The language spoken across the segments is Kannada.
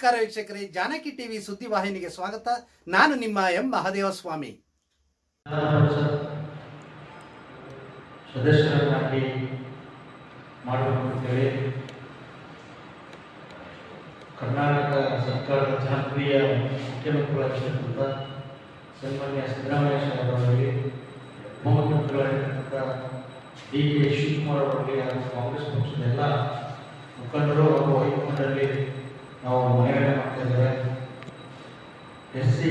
ನಮಸ್ಕಾರ ವೀಕ್ಷಕರೇ, ಜಾನಕಿ ಟಿವಿ ಸುದ್ದಿವಾಹಿನಿಗೆ ಸ್ವಾಗತ. ನಾನು ನಿಮ್ಮ ಎಂ. ಮಹದೇವ ಸ್ವಾಮಿ ಸದಸ್ಯರನ್ನಾಗಿ ಮಾಡಬೇಕಂತೇಳಿ ಕರ್ನಾಟಕ ಸರ್ಕಾರದ ಜನಪ್ರಿಯ ಮುಖ್ಯಮಂತ್ರಿಗಳಾಗಿರ್ತಕ್ಕಂಥ ಸನ್ಮಾನ್ಯ ಸಿದ್ದರಾಮಯ್ಯ ಸಾಹೇಬರವರಿಗೆ ಉಪಮುಖ್ಯಮಂತ್ರಿಗಳಾಗಿರ್ತಕ್ಕಂಥ ಡಿ ಕೆ ಶಿವಕುಮಾರ್ ಅವರಿಗೆ ಹಾಗೂ ಕಾಂಗ್ರೆಸ್ ಪಕ್ಷದ ಎಲ್ಲ ಮುಖಂಡರು ಹಾಗೂ ಹೈಕಮಾಂಡಲ್ಲಿ ನಾವು ಮನವಿಯನ್ನು ಮಾಡ್ತಾ ಇದ್ದೇವೆ ಎಸ್ ಸಿ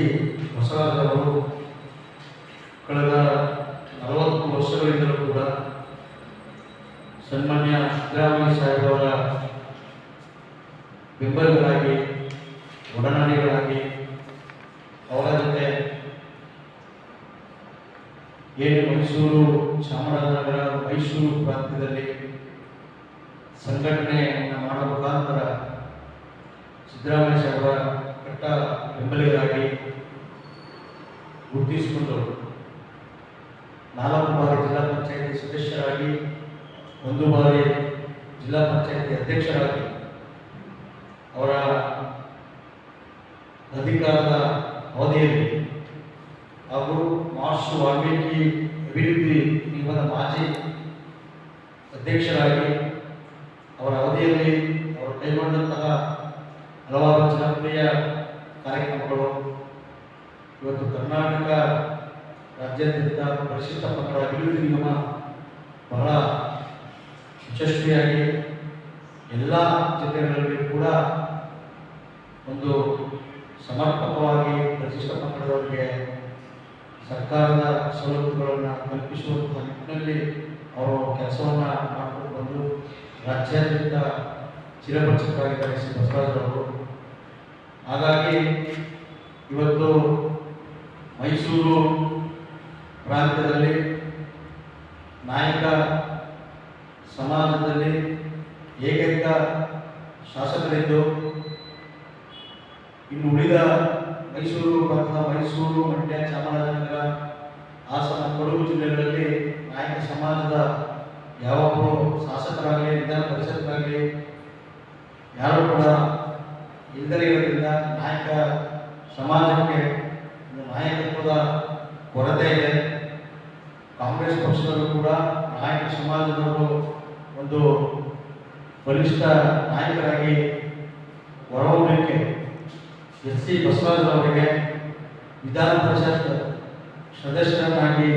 ಬಸವರಾಜವರು ಕಳೆದ ನಲವತ್ತು ವರ್ಷಗಳಿಂದಲೂ ಕೂಡ ಸನ್ಮಾನ್ಯ ಸಿದ್ದರಾಮಯ್ಯ ಸಾಹೇಬರ ಬೆಂಬಲಿಗರಾಗಿ ಒಡನಾಡಿಗಳಾಗಿ ಅವರ ಜೊತೆ ಏನು ಮೈಸೂರು, ಚಾಮರಾಜನಗರ, ಮೈಸೂರು ಪ್ರಾಂತ್ಯದಲ್ಲಿ ಸಂಘಟನೆಯನ್ನು ಮಾಡುವ ಮುಖಾಂತರ ಸಿದ್ದರಾಮಯ್ಯ ಸಾಹೇಬರ ಕಟ್ಟ ಬೆಂಬಲಿಗರಾಗಿ ಗುರುತಿಸಿಕೊಂಡು ನಾಲ್ಕು ಬಾರಿ ಜಿಲ್ಲಾ ಪಂಚಾಯತಿ ಸದಸ್ಯರಾಗಿ, ಒಂದು ಬಾರಿ ಜಿಲ್ಲಾ ಪಂಚಾಯತಿ ಅಧ್ಯಕ್ಷರಾಗಿ ಅವರ ಅಧಿಕಾರದ ಅವಧಿಯಲ್ಲಿ ಹಾಗೂ ಮಹರ್ಷಿ ವಾಲ್ಮೀಕಿ ಅಭಿವೃದ್ಧಿ ನಿಗಮದ ಮಾಜಿ ಅಧ್ಯಕ್ಷರಾಗಿ ಅವರ ಅವಧಿಯಲ್ಲಿ ಅವರು ಕೈಗೊಂಡಂತಹ ಹಲವಾರು ಜನಪ್ರಿಯ ಕಾರ್ಯಕ್ರಮಗಳು. ಇವತ್ತು ಕರ್ನಾಟಕ ರಾಜ್ಯಾದ್ಯಂತ ಪರಿಶಿಷ್ಟ ಮಕ್ಕಳ ಅಭಿವೃದ್ಧಿ ನಿಗಮ ಬಹಳ ಯಶಸ್ವಿಯಾಗಿ ಎಲ್ಲ ಜಿಲ್ಲೆಗಳಲ್ಲಿ ಕೂಡ ಒಂದು ಸಮರ್ಪಕವಾಗಿ ಪರಿಶಿಷ್ಟ ಮಕ್ಕಳವರಿಗೆ ಸರ್ಕಾರದ ಸವಲತ್ತುಗಳನ್ನು ಕಲ್ಪಿಸುವಂತಹ ನಿಟ್ಟಿನಲ್ಲಿ ಅವರು ಕೆಲಸವನ್ನು ಮಾಡಿಕೊಂಡು ಬಂದು ರಾಜ್ಯಾದ್ಯಂತ ಚಿರಪರಿಚಿತರಾಗಿದ್ದಾರೆ ಶ್ರೀ ಬಸವರಾಜರವರು ಹಾಗಾಗಿ ಇವತ್ತು ಮೈಸೂರು ಪ್ರಾಂತ್ಯದಲ್ಲಿ ನಾಯಕ ಸಮಾಜದಲ್ಲಿ ಏಕೈಕ ಶಾಸಕರಿದ್ದು ಇನ್ನು ಉಳಿದ ಮೈಸೂರು ಪ್ರಾಂತ ಮೈಸೂರು ಮಂಡ್ಯ ಚಾಮರಾಜನಗರ, ಹಾಸನ ಕೊಡಗು ಜಿಲ್ಲೆಗಳಲ್ಲಿ ನಾಯಕ ಸಮಾಜದ ಯಾವೊಬ್ಬರು ಶಾಸಕರಾಗಲಿ, ವಿಧಾನ ಪರಿಷತ್ಗಾಗಲಿ ಯಾರು ಕೂಡ ಇಲ್ಲದೇ ಇರೋದ್ರಿಂದ ನಾಯಕ ಸಮಾಜಕ್ಕೆ ನಾಯಕತ್ವದ ಕೊರತೆ ಇದೆ. ಕಾಂಗ್ರೆಸ್ ಪಕ್ಷದಲ್ಲೂ ಕೂಡ ನಾಯಕ ಸಮಾಜದವರು ಒಂದು ಬಲಿಷ್ಠ ನಾಯಕರಾಗಿ ಹೊರಹೋಗಲಿಕ್ಕೆ ಎಸ್ ಸಿ ಬಸವರಾಜರವರಿಗೆ ವಿಧಾನ ಪರಿಷತ್ ಸದಸ್ಯರನ್ನಾಗಿ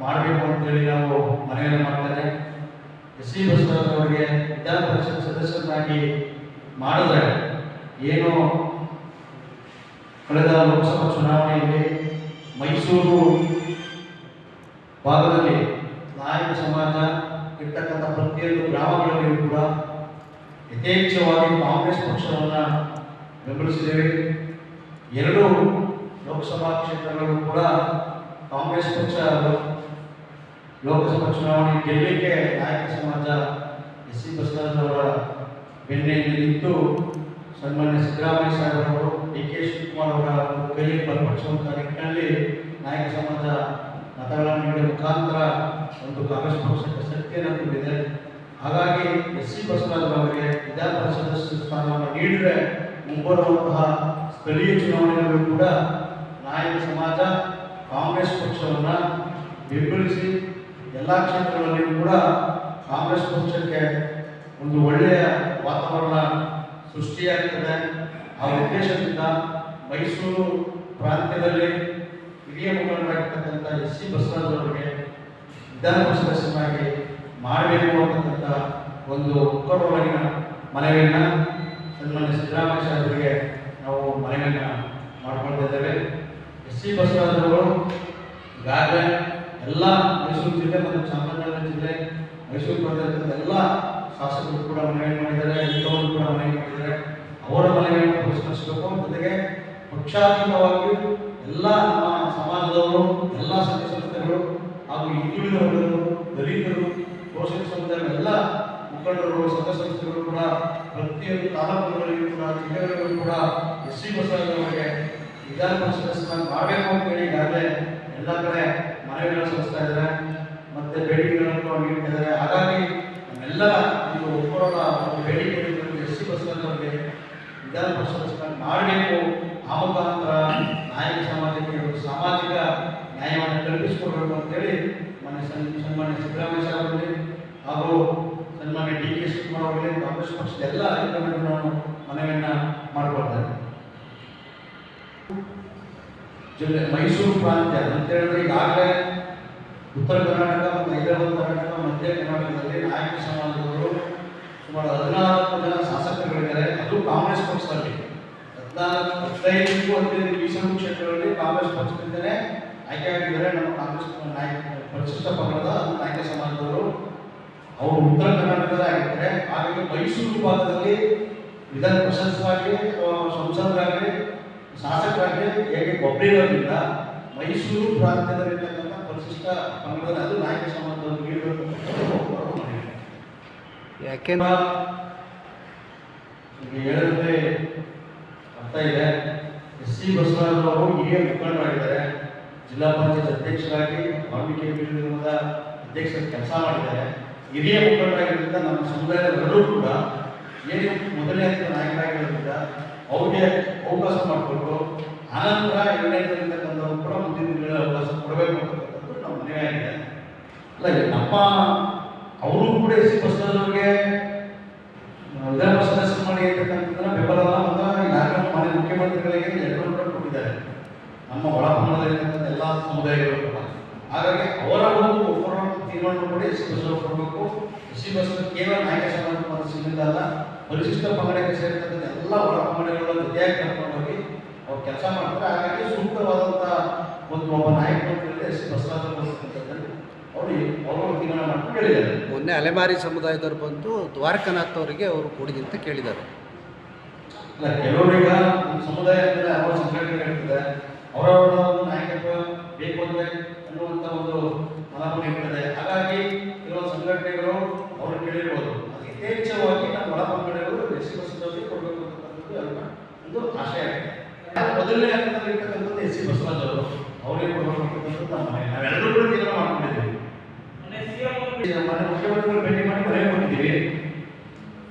ಮಾಡಬೇಕು ಅಂತೇಳಿ ನಾವು ಮನವಿಯನ್ನು ಮಾಡ್ತೇನೆ ಎಸ್ ಸಿ ಬಸವರಾಜರವರಿಗೆ ವಿಧಾನ ಪರಿಷತ್ ಸದಸ್ಯರನ್ನಾಗಿ ಮಾಡಿದ್ರೆ ಏನು ಕಳೆದ ಲೋಕಸಭಾ ಚುನಾವಣೆಯಲ್ಲಿ ಮೈಸೂರು ಭಾಗದಲ್ಲಿ ನಾಯಕ ಸಮಾಜ ಇರ್ತಕ್ಕಂಥ ಪ್ರತಿಯೊಂದು ಗ್ರಾಮಗಳಲ್ಲಿಯೂ ಕೂಡ ಯಥೇಚ್ಛವಾಗಿ ಕಾಂಗ್ರೆಸ್ ಪಕ್ಷವನ್ನು ಬೆಂಬಲಿಸಿದ್ದೇವೆ. ಎರಡು ಲೋಕಸಭಾ ಕ್ಷೇತ್ರಗಳು ಕೂಡ ಕಾಂಗ್ರೆಸ್ ಪಕ್ಷ ಲೋಕಸಭಾ ಚುನಾವಣೆ ಗೆಲ್ಲಲಿಕ್ಕೆ ನಾಯಕ ಸಮಾಜ ಎಸ್ ಸಿ ಬಸವರಾಜರವರ ಬೆನ್ನೆಯಲ್ಲಿ ನಿಂತು ಸನ್ಮಾನ್ಯ ಸಿದ್ದರಾಮಯ್ಯ ಸಾಹೇಬರವರು ಡಿ ಕೆ ಶಿವಕುಮಾರ್ ಅವರ ಕೈಯಲ್ಲಿ ಬಲಪಡಿಸುವಂತಹ ನಿಟ್ಟಿನಲ್ಲಿ ನಾಯಕ ಸಮಾಜ ಮತಗಳನ್ನು ನೀಡುವ ಮುಖಾಂತರ ಒಂದು ಕಾಂಗ್ರೆಸ್ ಪಕ್ಷಕ್ಕೆ ಶಕ್ತಿಯನ್ನು ತುಂಬಿದೆ ಹಾಗಾಗಿ ಎಸ್ ಸಿ ಬಸವರಾಜರವರಿಗೆ ವಿಧಾನ ಪರಿಷತ್ ಸ್ಥಾನವನ್ನು ನೀಡಿದರೆ ಮುಂಬರುವಂತಹ ಸ್ಥಳೀಯ ಚುನಾವಣೆಗಳಲ್ಲೂ ಕೂಡ ನಾಯಕ ಸಮಾಜ, ಕಾಂಗ್ರೆಸ್ ಪಕ್ಷವನ್ನು ಬೆಂಬಲಿಸಿ ಎಲ್ಲ ಕ್ಷೇತ್ರಗಳಲ್ಲಿಯೂ ಕೂಡ ಕಾಂಗ್ರೆಸ್ ಪಕ್ಷಕ್ಕೆ ಒಂದು ಒಳ್ಳೆಯ ವಾತಾವರಣ ಸೃಷ್ಟಿಯಾಗ್ತದೆ. ಆ ಉದ್ದೇಶದಿಂದ ಮೈಸೂರು ಪ್ರಾಂತ್ಯದಲ್ಲಿ ಹಿರಿಯ ಮುಖಂಡರಾಗಿರ್ತಕ್ಕಂಥ ಎಸ್ ಸಿ ಬಸವರಾಜರವರಿಗೆ ವಿಧಾನ ಸದಸ್ಯನಾಗಿ ಮಾಡಬೇಕು ಅಂತಕ್ಕಂಥ ಒಂದು ಒಕ್ಕರೊಳಗಿನ ಮನವಿಯನ್ನು ಸನ್ಮಾನ್ಯ ಸಿದ್ದರಾಮಯ್ಯ ಸಾಹೇಬರಿಗೆ ನಾವು ಮನವಿಯನ್ನು ಮಾಡಿಕೊಂಡಿದ್ದೇವೆ ಎಸ್ ಸಿ ಬಸವರಾಜರವರು ಈಗಾಗಲೇ ಎಲ್ಲ ಮೈಸೂರು ಜಿಲ್ಲೆ ಮತ್ತು ಚಾಮರಾಜನಗರ ಜಿಲ್ಲೆ, ಮೈಸೂರು ಪ್ರದೇಶದ ಎಲ್ಲ ಶಾಸಕರು ಕೂಡ ಮನವಿ ಮಾಡಿದ್ದಾರೆ ಇಂಥವರು ಕೂಡ ಮನವಿ ಮಾಡಿದ್ದಾರೆ. ಅವರ ಮನವಿಯನ್ನು ಪುರಸ್ಕರಿಸಬೇಕು ಜೊತೆಗೆ ಪಕ್ಷಾತೀತವಾಗಿ ಎಲ್ಲ ನಮ್ಮ ಸಮಾಜದವರು, ಎಲ್ಲ ಸಂಘ ಸಂಸ್ಥೆಗಳು ಹಾಗೂ ಹಿಂದುಳಿದ ವರ್ಗಗಳು ದಲಿತರು, ಪೋಷಕ ಸಮುದಾಯ ಎಲ್ಲ ಮುಖಂಡರು, ಸಂಘ ಸಂಸ್ಥೆಗಳು ಕೂಡ ಪ್ರತಿಯೊಂದು ತಾಲೂಕುಗಳಲ್ಲಿಯೂ ಕೂಡ, ಜಿಲ್ಲೆಗಳಲ್ಲೂ ಕೂಡ ಎಸ್ ಸಿ ಬಸವರಿಗೆ ವಿಧಾನ ಪರಿಷತ್ ಮಾಡಬೇಕು ಅಂತೇಳಿ ಈಗಾಗಲೇ ಎಲ್ಲ ಕಡೆ ಮನವಿಗಳನ್ನು ಸಲ್ಲಿಸ್ತಾ ಇದ್ದಾರೆ ಮತ್ತೆ ಬೇಡಿಕೆಗಳನ್ನು ನೀಡ್ತಾ ಇದ್ದಾರೆ ಹಾಗಾಗಿ ನಮ್ಮೆಲ್ಲರ ಒಂದು ಒಬ್ಬರ ಒಂದು ಬೇಡಿಕೆ ಎಸ್ ಸಿ ಬಸವರಾಜ್ ಅವರಿಗೆ ವಿಧಾನ ಪರಿಷತ್ ಮಾಡಬೇಕು. ಆ ಮುಖಾಂತರ ನಾಯಕ ಸಮಾಜಕ್ಕೆ ಸಾಮಾಜಿಕ ನ್ಯಾಯವನ್ನು ಕಲ್ಪಿಸಿಕೊಡ್ಬೇಕು ಅಂತೇಳಿ ಮನೆ ಸನ್ಮಾನ್ಯ ಸಿದ್ದರಾಮಯ್ಯ ಸಾಹೇಬರಲ್ಲಿ ಹಾಗೂ ಸನ್ಮಾನ್ಯ ಡಿ ಕೆ ಶಿವಕುಮಾರ್ ಅವರಲ್ಲಿ ಕಾಂಗ್ರೆಸ್ ಪಕ್ಷದ ಎಲ್ಲ ಹೈಕಮಾಂಡ್ ನಾನು ಮನವಿಯನ್ನ ಮಾಡಿಕೊಳ್ತೇನೆ. ಜಿಲ್ಲೆ ಮೈಸೂರು ಪ್ರಾಂತ್ಯ ಅಂತ ಹೇಳಿದ್ರೆ ಈಗಾಗಲೇ ಉತ್ತರ ಕರ್ನಾಟಕ ಮತ್ತು ಹೈದರಾಬಾದ್ ಕರ್ನಾಟಕ, ಮಧ್ಯ ಕರ್ನಾಟಕದಲ್ಲಿ ನಾಯಕ ಸಮಾಜದವರು ಸುಮಾರು ಹದಿನಾಲ್ಕು ಜನ ಶಾಸಕರುಗಳಿದ್ದಾರೆ. ಅದು ಕಾಂಗ್ರೆಸ್ ಪಕ್ಷದಲ್ಲಿ. ಹದಿನಾಲ್ಕು ಹದಿನೈದು ಹದಿನೈದು ಮೀಸಲು ಕ್ಷೇತ್ರಗಳಲ್ಲಿ ಕಾಂಗ್ರೆಸ್ ಪಕ್ಷದಿಂದಲೇ ಆಯ್ಕೆಯಾಗಿದ್ದಾರೆ ನಮ್ಮ ಕಾಂಗ್ರೆಸ್ ನಾಯಕ, ಪರಿಶಿಷ್ಟ ಪಂಗಡದ ನಾಯಕ ಸಮಾಜದವರು. ಅವರು ಉತ್ತರ ಕರ್ನಾಟಕದ ಆಗಿದ್ದಾರೆ. ಹಾಗಾಗಿ ಮೈಸೂರು ಭಾಗದಲ್ಲಿ ವಿಧಾನ ಪ್ರಶಸ್ತವಾಗಿ ಸಂಸದರಾಗಲಿ, ಶಾಸಕರಾಗಲಿ ಹೇಗೆ ಒಬ್ಬರಿರೋದ್ರಿಂದ ಮೈಸೂರು ಪ್ರಾಂತ್ಯದಲ್ಲಿರ್ತಕ್ಕಂಥ ಪರಿಶಿಷ್ಟ ಪಂಗಡದ ಅದು ನಾಯಕ ಸಮಾಜದವರು ನೀಡಬೇಕು ಅಂತ ಹೋರಾಟ ಮಾಡಿದ್ದಾರೆ. ಯಾಕೆಂದ್ರೆ ಅರ್ಥ ಇದೆ. ಎಸ್ ಸಿ ಬಸವರಾಜ್ ಅವರು ಹಿರಿಯ ಮುಖಂಡರಾಗಿದ್ದಾರೆ ಜಿಲ್ಲಾ ಪಂಚಾಯತ್ ಅಧ್ಯಕ್ಷರಾಗಿ ವಾಲ್ಮೀಕಿ ನಿಗಮದ ಅಧ್ಯಕ್ಷರ ಕೆಲಸ ಮಾಡಿದ್ದಾರೆ. ಹಿರಿಯ ಮುಖಂಡರಾಗಿದ್ದರಿಂದ ನಮ್ಮ ಸಮುದಾಯದವರೆಲ್ಲರೂ ಕೂಡ ಏನು ಮೊದಲನೇ ನಾಯಕರಾಗಿರೋದ್ರಿಂದ ಅವ್ರಿಗೆ ಅವಕಾಶ ಮಾಡಿಕೊಟ್ಟು ಆನಂತರ ಎರಡನೇದಲ್ಲಿರ್ತಕ್ಕಂಥವ್ರು ಕೂಡ ಮುಂದಿನ ದಿನಗಳಲ್ಲಿ ಅವಕಾಶ ಕೊಡಬೇಕು ಅಂತಕ್ಕಂಥದ್ದು ನಮ್ಮ ಮನೆಯಾಗಿದೆ ಅಲ್ಲ, ನಮ್ಮ ಅವರು ಕೂಡ ಎಸ್ ಸಿ ಬಸವರಾಜ್ ಅವರಿಗೆ ವಿಧಾನ ಸದಸ್ಯ ಮಾಡಿ ಅಂತಕ್ಕಂಥದ್ದನ್ನ ಬೆಂಬಲವನ್ನ ಮತ್ತು ಈಗಾಗಲೇ ಮುಖ್ಯಮಂತ್ರಿಗಳಿಗೆ ಲೆಟರ್ ಕೂಡ ಕೊಟ್ಟಿದ್ದಾರೆ. ನಮ್ಮ ಒಳಭಾಗದಲ್ಲಿರ್ತಕ್ಕಂಥ ಎಲ್ಲ ಸಮುದಾಯಗಳು ಹಾಗಾಗಿ ಅವರ ಒಂದು ಒಬ್ಬರ ತೀರ್ಮಾನ ಕೂಡ ಎಸ್ ಸಿ ಬಸವ ಕೊಡಬೇಕು. ಎಸ್ ಸಿ ಬಸವ ಕೇವಲ ನಾಯಕ ಸಮಾಜ ಸೀಮಿತ ಅಲ್ಲ, ಪರಿಶಿಷ್ಟ ಪಂಗಡಕ್ಕೆ ಸೇರಿರ್ತಕ್ಕಂಥ ಎಲ್ಲ ಒಳ ಪಂಗಡಗಳ ಜೊತೆಯಾಗಿ ಕರ್ಕೊಂಡು ಹೋಗಿ ಅವ್ರು ಕೆಲಸ ಮಾಡ್ತಾರೆ. ಹಾಗಾಗಿ ಸೂಕ್ತವಾದಂಥ ಒಂದು ಒಬ್ಬ ನಾಯಕ ಅಂತ ಹೇಳಿದ್ರೆ ಎಸ್ ಸಿ ಬಸವರಾಜ ಮೊನ್ನೆ ಅಲೆಮಾರಿ ಸಮುದಾಯದವರು ಬಂದು ದ್ವಾರಕನಾಥ್ ಅವರಿಗೆ ಅವರು ಕೊಡಿ ಅಂತ ಕೇಳಿದ್ದಾರೆ. ಇಲ್ಲ ಸಮುದಾಯದಿಂದ ಅವರ ಸಂಘಟನೆ ಇರ್ತದೆ ಅವರವರ ನಾಯಕತ್ವ ಬೇಕು ಅನ್ನುವಂಥ ಒಂದು ಇರ್ತದೆ ಹಾಗಾಗಿ ಸಂಘಟನೆಗಳು ಅವರು ಕೇಳಿರ್ಬೋದು. ಅದು ಯಥೇಚ್ಛವಾಗಿ ನಮ್ಮ ಒಳ ಪಂಗಡಗಳು ಎಸ್ ಸಿ ಬಸವರಾಜ್ ಕೊಡಬೇಕು ಅಂತಕ್ಕಂಥದ್ದು ಅವರ ಒಂದು ಆಶಯ ಆಗಿದೆ. ಮೊದಲನೇ ಹಂತದಲ್ಲಿ ಇರ್ತಕ್ಕಂಥದ್ದು ಎಸ್ ಸಿ ಬಸವರಾಜ್ ಅವರು ಅವರಿಗೆ ಕೊಡಬೇಕು ಅಂತಕ್ಕಂಥದ್ದು ನಮ್ಮ ಮನೆ ನಾವೆಲ್ಲರೂ ಕೂಡ ತೀರ್ಮಾನ ಮಾಡ್ಕೊಂಡಿದ್ದೀವಿ ಈಗ ಮೊನ್ನೆ ಮುಖ್ಯಮಂತ್ರಿಗಳು ಭೇಟಿ ಮಾಡಿ ಮನವಿ ಕೊಟ್ಟಿದ್ದೀವಿ.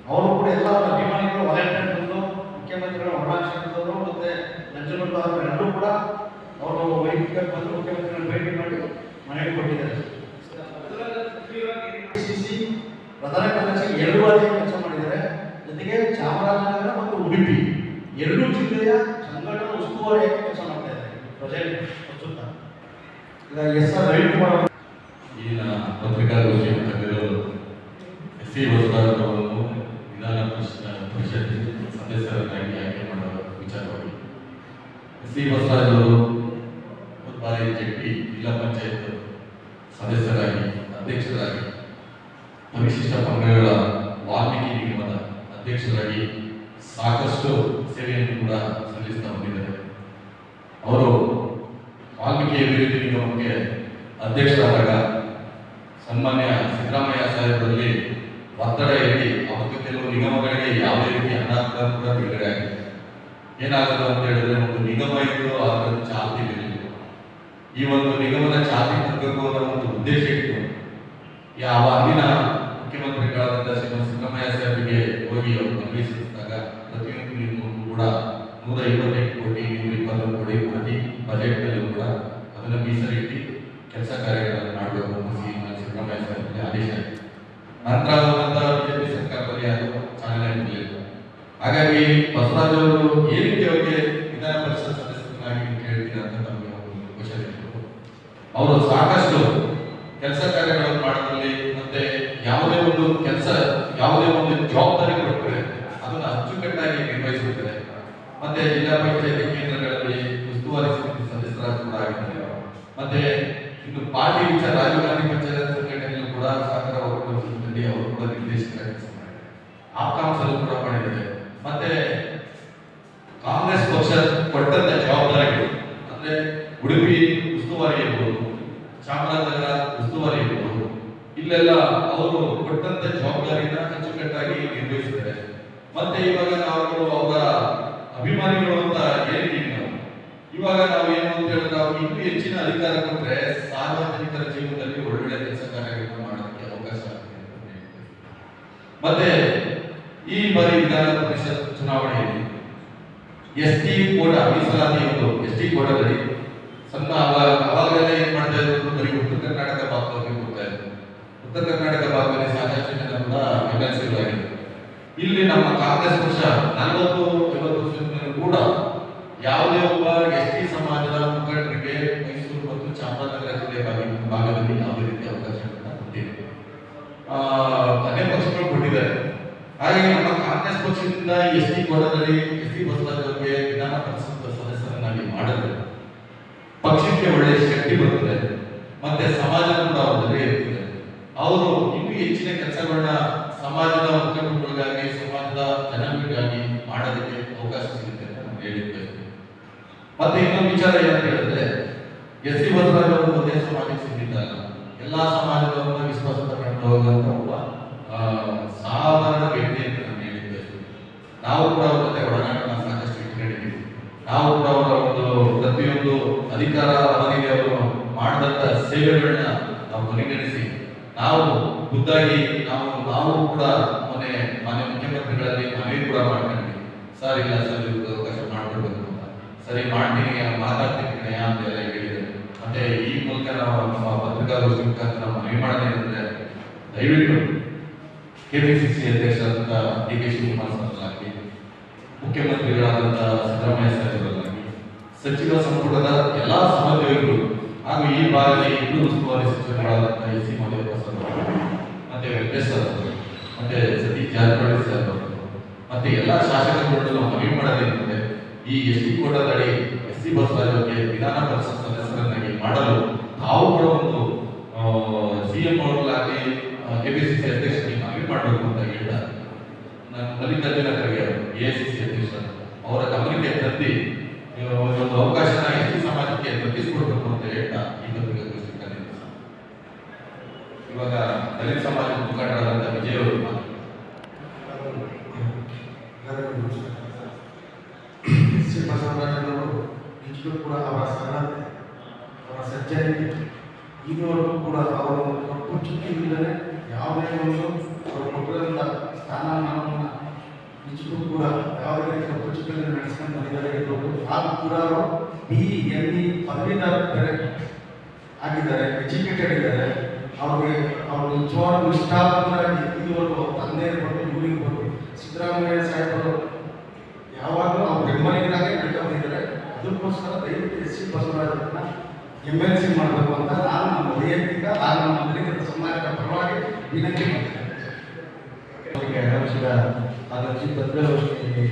ಅವರು ಕೂಡ ಎಲ್ಲ ಅಭಿಮಾನಿಗಳು ವಾಲಂಟಿಯರ್ ಬಂದು ಮುಖ್ಯಮಂತ್ರಿಗಳ ಒಳಾಕ್ಷರದವರು ಮತ್ತೆ ನಂಜನಗೂಡು ಅವರು ಎಲ್ಲರೂ ಕೂಡ ಅವರು ವೈಯಕ್ತಿಕ ಬಂದು ಮುಖ್ಯಮಂತ್ರಿಗಳನ್ನು ಭೇಟಿ ಮಾಡಿ ಮನೆಗೆ ಕೊಟ್ಟಿದ್ದಾರೆ. ಪ್ರಧಾನ ಕಾರ್ಯದರ್ಶಿ ಎರಡು ಬಾರಿ ಕೆಲಸ ಮಾಡಿದ್ದಾರೆ. ಜೊತೆಗೆ ಚಾಮರಾಜನಗರ ಮತ್ತು ಉಡುಪಿ. ಎರಡೂ ಜಿಲ್ಲೆಯ ಸಂಘಟನಾ ಉಸ್ತುವಾರಿಯಾಗಿ ಕೆಲಸ ಮಾಡ್ತಾ ಇದ್ದಾರೆ. ಪ್ರಸ್ತುತ. ಈಗ ಎಸ್ ಆರ್ ರವಿಕುಮಾರ್ ಅವರು ಇಲ್ಲಿನ ಪತ್ರಿಕಾಗೋಷ್ಠಿ ಕರೆದಿರೋರು ಎಸ್ ಸಿ ಬಸವರಾಜರವರನ್ನು ವಿಧಾನ ಪರಿಷತ್ ಸದಸ್ಯರನ್ನಾಗಿ ಆಯ್ಕೆ ಮಾಡುವ ವಿಚಾರವಾಗಿ. ಎಸ್ ಸಿ ಬಸವರಾಜ್ ಅವರು ಒಂದು ಬಾರಿ ಜಟ್ಟಿ ಜಿಲ್ಲಾ ಪಂಚಾಯತ್ ಸದಸ್ಯರಾಗಿ, ಅಧ್ಯಕ್ಷರಾಗಿ, ಪರಿಶಿಷ್ಟ ಪಂಗಡಗಳ ವಾಲ್ಮೀಕಿ ನಿಗಮದ ಅಧ್ಯಕ್ಷರಾಗಿ ಸಾಕಷ್ಟು ಸೇವೆಯನ್ನು ಕೂಡ ಸಲ್ಲಿಸ್ತಾ ಬಂದಿದ್ದಾರೆ. ಅವರು ವಾಲ್ಮೀಕಿ ಅಭಿವೃದ್ಧಿ ನಿಗಮಕ್ಕೆ ಅಧ್ಯಕ್ಷರಾದಾಗ ಸನ್ಮಾನ್ಯ ಸಿದ್ದರಾಮಯ್ಯ ಸಾಹೇಬರಲ್ಲಿ ಒತ್ತಡ ಹೇಳಿ ಅವತ್ತು ಕೆಲವು ನಿಗಮಗಳಿಗೆ ಯಾವುದೇ ರೀತಿ ಅನಾನುಕೂಲ ಕೂಡ ಬಿಡುಗಡೆ ಆಗಿದೆ. ಏನಾಗುತ್ತೆ ಅಂತ ಹೇಳಿದ್ರೆ ಒಂದು ನಿಗಮ ಇತ್ತು ಅದರ ಚಾಲ್ತಿ ಈ ಒಂದು ನಿಗಮದ ಚಾಲ್ತಿ ತರಬೇಕು ಅನ್ನೋ ಒಂದು ಉದ್ದೇಶ ಇತ್ತು. ಯಾವ ಅಂದಿನ ಮುಖ್ಯಮಂತ್ರಿಗಳಾದಂಥ ಶ್ರೀಮಂತ ಸಿದ್ದರಾಮಯ್ಯ ಸಾಹೇಬರಿಗೆ ಹೋಗಿ ಅವರು ಮನವಿ ಸಲ್ಲಿಸಿದಾಗ ಪ್ರತಿಯೊಂದು ಕೂಡ ನೂರ ಐವತ್ತೈದು ಕೋಟಿ, ನೂರ ಇಪ್ಪತ್ತೊಂದು ಕೋಟಿ ಪ್ರತಿ ಬಜೆಟ್ನಲ್ಲೂ ಕೂಡ ಅದನ್ನು ಮೀಸಲಿಟ್ಟು ಕೆಲಸ ಕಾರ್ಯಗಳನ್ನು ಮಾಡಬೇಕು ಅಂತ ಸಾಹೇಬರಿಗೆ ಆದೇಶ ಅದು ಚಾಲನೆ ನೀಡಲಿಲ್ಲ ಹಾಗಾಗಿ ಬಸವರಾಜ್ ಅವರು ಏನಕ್ಕೆ ಅವರಿಗೆ ವಿಧಾನ ಪರಿಷತ್ ಸದಸ್ಯರಾಗಿ ಕೇಳ್ತೀರಾ ಅಂತ ಅವರು ಸಾಕಷ್ಟು ಕೆಲಸ ಕಾರ್ಯಗಳನ್ನು ಮಾಡೋದ್ರಲ್ಲಿ ಮತ್ತೆ ಯಾವುದೇ ಒಂದು ಕೆಲಸ, ಯಾವುದೇ ಒಂದು ಜವಾಬ್ದಾರಿ ಕೊಟ್ಟರೆ ಅದನ್ನು ಅಚ್ಚುಕಟ್ಟಾಗಿ ನಿರ್ವಹಿಸುತ್ತಾರೆ ಮತ್ತೆ ಜಿಲ್ಲಾ ಪಂಚಾಯತಿ ಕೇಂದ್ರಗಳಲ್ಲಿ ಉಸ್ತುವಾರಿ ಸದಸ್ಯರಾಗಿ ಕೂಡ ಮತ್ತೆ ಇನ್ನು ಪಾರ್ಟಿ ವಿಚಾರ, ರಾಜೀವ್ ಗಾಂಧಿ ಪಂಚಾಯತ್ ಸಂಘಟನೆಯಲ್ಲೂ ಸಾಗರ್ ಅವರು ಅವರು ಕೂಡ ನಿರ್ದೇಶಕರ ಕೆಲಸ ಮಾಡಿದ್ದಾರೆ ಕೂಡ ಮಾಡಿದ್ದಾರೆ. ಮತ್ತೆ ಕಾಂಗ್ರೆಸ್ ಪಕ್ಷ ಕೊಟ್ಟಂತ ಜವಾಬ್ದಾರಿಗಳು ಅಂದ್ರೆ ಉಡುಪಿ ಉಸ್ತುವಾರಿ ಇರ್ಬೋದು, ಚಾಮರಾಜನಗರ ಉಸ್ತುವಾರಿ ಇರ್ಬೋದು, ಇಲ್ಲೆಲ್ಲ ಅವರು ಕೊಟ್ಟಂತ ಜವಾಬ್ದಾರಿನ ಅಚ್ಚುಕಟ್ಟಾಗಿ ನಿರ್ವಹಿಸಿದ್ದಾರೆ. ಮತ್ತೆ ಇವಾಗ ನಾವು ಅವರ ಅಭಿಮಾನಿಗಳು ಅಂತ ಹೇಳಿದೀವಿ ನಾವು. ಇವಾಗ ನಾವು ಏನು ಅಂತ ಹೇಳಿದ್ರೆ ಅವ್ರಿಗೆ ಇನ್ನೂ ಹೆಚ್ಚಿನ ಅಧಿಕಾರ ಕೊಟ್ಟರೆ ಸಾರ್ವಜನಿಕರ ಜೀವನದಲ್ಲಿ ಒಳ್ಳೊಳ್ಳೆ ಕೆಲಸ ಕಾರ್ಯಗಳನ್ನು ಮಾಡೋದಕ್ಕೆ ಅವಕಾಶ ಆಗುತ್ತೆ ಅಂತ ಹೇಳ್ತೀನಿ. ಮತ್ತೆ ಈ ಬಾರಿ ವಿಧಾನ ಪರಿಷತ್ ಚುನಾವಣೆಯಲ್ಲಿ ಎಸ್ ಟಿ ಕೋಟ ಮೀಸಲಾತಿ ಒಂದು ಎಸ್ ಟಿ ಕೋಟದಲ್ಲಿ ಸಣ್ಣ ಅವಾಗ ಅವಾಗೆಲ್ಲ ಏನ್ ಮಾಡ್ತಾ ಇದ್ರು ಬರೀ ಉತ್ತರ ಕರ್ನಾಟಕ ಭಾಗದಲ್ಲಿ ಕೊಡ್ತಾ ಇದ್ರು. ಉತ್ತರ ಕರ್ನಾಟಕ ಭಾಗದಲ್ಲಿ ಸಾಕಷ್ಟು ಜನ ಕೂಡ ಎಲ್ ಸಿಗಳಾಗಿದ್ರು ಇಲ್ಲಿ ನಮ್ಮ ಕಾಂಗ್ರೆಸ್ ಪಕ್ಷ ನಲವತ್ತು ಐವತ್ತು ವರ್ಷದ ಕೂಡ ಯಾವುದೇ ಒಬ್ಬ ಎಸ್ ಟಿ ಸಮಾಜದ ಮುಖಂಡರಿಗೆ ಮೈಸೂರು ಮತ್ತು ಚಾಮರಾಜನಗರ ಜಿಲ್ಲೆ ಭಾಗ- ಭಾಗದಲ್ಲಿ ಯಾವುದೇ ರೀತಿಯ ಅವಕಾಶಗಳನ್ನ ಕೊಟ್ಟಿಲ್ಲ ಆ, ಅನೇಕ ಪಕ್ಷಗಳು ಕೊಟ್ಟಿದ್ದಾರೆ ಹಾಗೆ ನಮ್ಮ ಕಾಂಗ್ರೆಸ್ ಪಕ್ಷದಿಂದ ಎಸ್ ಟಿ ಕೋಟದಲ್ಲಿ ಎಸ್ ಟಿ ಬಸವರಾಜ್ ಅವರಿಗೆ ವಿಧಾನ ಪರಿಷತ್ ಸದಸ್ಯರನ್ನಾಗಿ ಮಾಡಿದ್ರೆ ಪಕ್ಷಕ್ಕೆ ಒಳ್ಳೆಯ ಶಕ್ತಿ ಬರ್ತದೆ ಮತ್ತೆ ಸಮಾಜ ಕೂಡ ಅವ್ರ ಜೊತೆ ಇರ್ತದೆ ಅವರು ಇನ್ನೂ ಹೆಚ್ಚಿನ ಕೆಲಸಗಳನ್ನ ಸಮಾಜದ ಮುಖಂಡರುಗಳಿಗಾಗಿ ಸಮಾಜದ ಜನಗಳಿಗಾಗಿ ಮಾಡೋದಕ್ಕೆ ಅವಕಾಶ ಸಿಗುತ್ತೆ ಅಂತ ಹೇಳಿದ್ದೇವೆ ಹೇಳಿದ್ದೆ. ಮತ್ತೆ ಇನ್ನೊಂದು ವಿಚಾರ ಏನಂತ ಹೇಳಿದ್ರೆ, ಎಸ್ ಸಿ ಬಸವರಾಜ್ ಅವರು ಒಂದೇ ಸಮಾಜಕ್ಕೆ ಸಿಕ್ಕಿದ್ದಾಗ ಎಲ್ಲ ಸಮಾಜದವರನ್ನ ವಿಶ್ವಾಸ ತಗೊಂಡು ಹೋಗುವಂತ ಒಬ್ಬ ಸಾಧಾರಣ ವ್ಯಕ್ತಿ ಅಂತ ನಾನು ಹೇಳಿದ್ದೆ. ನಾವು ಕೂಡ ಅವ್ರ ಜೊತೆ ಒಡನಾಟನ ಸಾಕಷ್ಟು ಇಟ್ಕೊಂಡಿದ್ದೀವಿ. ನಾವು ಕೂಡ ಅವರ ಒಂದು ಪ್ರತಿಯೊಂದು ಅಧಿಕಾರ ಅವಧಿಗೆ ಅವರು ಮಾಡಿದಂತ ಸೇವೆಗಳನ್ನ ನಾವು ಪರಿಗಣಿಸಿ, ನಾವು ಖುದ್ದಾಗಿ ನಾವು ನಾವು ಕೂಡ ಮನೆ ಮನೆ ಮುಖ್ಯಮಂತ್ರಿಗಳಲ್ಲಿ ಮನವಿ ಕೂಡ ಮಾಡ್ಕೊಂಡ್ವಿ ಸರ್ ಇಲ್ಲ ಸರ್ ಇದು ಅವಕಾಶ ಮಾಡ್ಕೊಡ್ಬೇಕು ಅಂತ. ಸರಿ ಮಾಡ್ತೀನಿ ಮಾತಾಡ್ತೀನಿ ಕಣಯ್ಯ ಅಂತೆಲ್ಲ ಹೇಳಿದ್ರು. ಮತ್ತೆ ಈ ಮೂಲಕ ನಾವು ನಮ್ಮ ಪತ್ರಿಕಾಗೋಷ್ಠಿ ಮುಖಾಂತರ ನಾವು ಮನವಿ ಮಾಡೋದೇನೆಂದ್ರೆ ದಯವಿಟ್ಟು ಕೆಪಿಸಿಸಿ ಅಧ್ಯಕ್ಷರಾದಂಥ ಡಿ ಕೆ ಶಿವಕುಮಾರ್ ಸರ್ಗಳಾಗಿ ಮುಖ್ಯಮಂತ್ರಿಗಳಾದಂಥ ಸಿದ್ದರಾಮಯ್ಯ ಸಚಿವರಾಗಿ ಸಚಿವ ಸಂಪುಟದ ಎಲ್ಲಾ ಸಹೋದ್ಯೋಗಿಗಳು ಹಾಗೂ ಈ ಬಾರಿ ಇಬ್ಬರು ಉಸ್ತುವಾರಿ ಸಚಿವರುಗಳಾದಂತಹ ಎಸ್ ಸಿ ಅವರು, ಮತ್ತೆ ವೆಂಕಟೇಶ್ ಸರ್ ಮತ್ತೆ ಸತೀಶ್ ಜಾರಕಿಹೊಳಿ ಸರ್ ಮತ್ತೆ ಎಲ್ಲ ಶಾಸಕರುಗಳು ನಾವು ಮನವಿ ಮಾಡೋದೇನೆಂದ್ರೆ ಈ ಎಸ್ ಟಿ ಕೋಟದಡಿ ಎಸ್ ಸಿ ಬಸವರಾಜ್ ಅವರಿಗೆ ವಿಧಾನ ಪರಿಷತ್ ಸದಸ್ಯರನ್ನಾಗಿ ಮಾಡಲು ತಾವು ಕೂಡ ಒಂದು ಸಿ ಎಂ ಅವರಲ್ಲಾಗಿ ಕೆ ಪಿ ಸಿ ಸಿ ಅಧ್ಯಕ್ಷರಿಗೆ ಮನವಿ ಮಾಡಬೇಕು ಅಂತ ಹೇಳಿದ್ದಾರೆ ನಾನು ಮಲ್ಲಿಕಾರ್ಜುನ ಖರ್ಗೆ ಅವರು ಸಿ ಅಧ್ಯಕ್ಷರು ಅವರ ಗಮನಕ್ಕೆ ತಂದು ಒಂದು ಅವಕಾಶನ ಎಸ್ ಸಿ ಸಮಾಜಕ್ಕೆ ತಪ್ಪಿಸಿಕೊಡ್ಬೇಕು ಅಂತ ಹೇಳ್ತಾ ಈ ಪತ್ರಿಕಾಗೋಷ್ಠಿ ಕರೆದಿದ್ದೆ ಸರ್. ಇವಾಗ ದಲಿತ ಸಮಾಜದ ಮುಖಂಡರಾದಂಥ ವಿಜಯವರು ಎಸ್ ಕೂಡ ಅವರ ಸರಳತೆ ಅವರ ಕೂಡ ಅವರು ಕಪ್ಪು ಚುಕ್ಕಿ ಇಲ್ಲದೆ ಯಾವುದೇ ಒಂದು ಅವರು ಕೊಟ್ಟಿರುವಂಥ ಸ್ಥಾನಮಾನವನ್ನು ನಿಜಕ್ಕೂ ಕೂಡ ಯಾವುದೇ ರೀತಿ ಕಪ್ಪು ಚುಕ್ಕಿಯಲ್ಲಿ ನಡೆಸ್ಕೊಂಡು ಬಂದಿದ್ದಾರೆ ಇರ್ಬೋದು ಹಾಗೂ ಕೂಡ ಅವರು ಬಿ ಇ ಪದವೀಧರ ಆಗಿದ್ದಾರೆ ಎಜುಕೇಟೆಡ್ ಇದ್ದಾರೆ ಅವ್ರಿಗೆ ಅವರು ನಿಜವಾಗ್ಲೂ ನಿಷ್ಠಾವಂತರಾಗಿ ಇದುವರೆಗೂ ಅವ್ರ ತಂದೆ ಇರ್ಬೋದು ಇವ್ರು ಇರ್ಬೋದು ಸಿದ್ದರಾಮಯ್ಯ ಸಾಹೇಬರು ಯಾವಾಗಲೂ ಅವ್ರ ಬೆಂಬಲಿಗರಾಗೆ ನಡ್ಕೊಂಡು ಬಂದಿದ್ದಾರೆ. ಅದಕ್ಕೋಸ್ಕರ ದಯವಿಟ್ಟು ಎಸ್ ಸಿ ಬಸವರಾಜರನ್ನ ಎಂ ಎಲ್ ಸಿ ಮಾಡಬೇಕು ಅಂತ ನಾನು ನಮ್ಮ ವೈಯಕ್ತಿಕ ಹಾಗೂ ನಮ್ಮ ದಲಿತರ ಸಮಾಜದ ಪರವಾಗಿ ವಿನಂತಿ ಮಾಡ್ತೇನೆ. ಆಗಮಿಸಿ ಪತ್ರಿಕಾಗೋಷ್ಠಿಯಲ್ಲಿ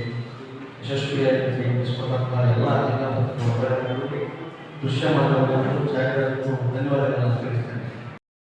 ಯಶಸ್ವಿಯಾಗಿ ನಡೆಸಿಕೊಂಡಂತ ಎಲ್ಲ ಪತ್ರಿಕೆ ದೃಶ್ಯ ಮಾಡುವ ಜಾಹೀರಾತು ಧನ್ಯವಾದಗಳನ್ನು ತಿಳಿಸ್ತೇನೆ.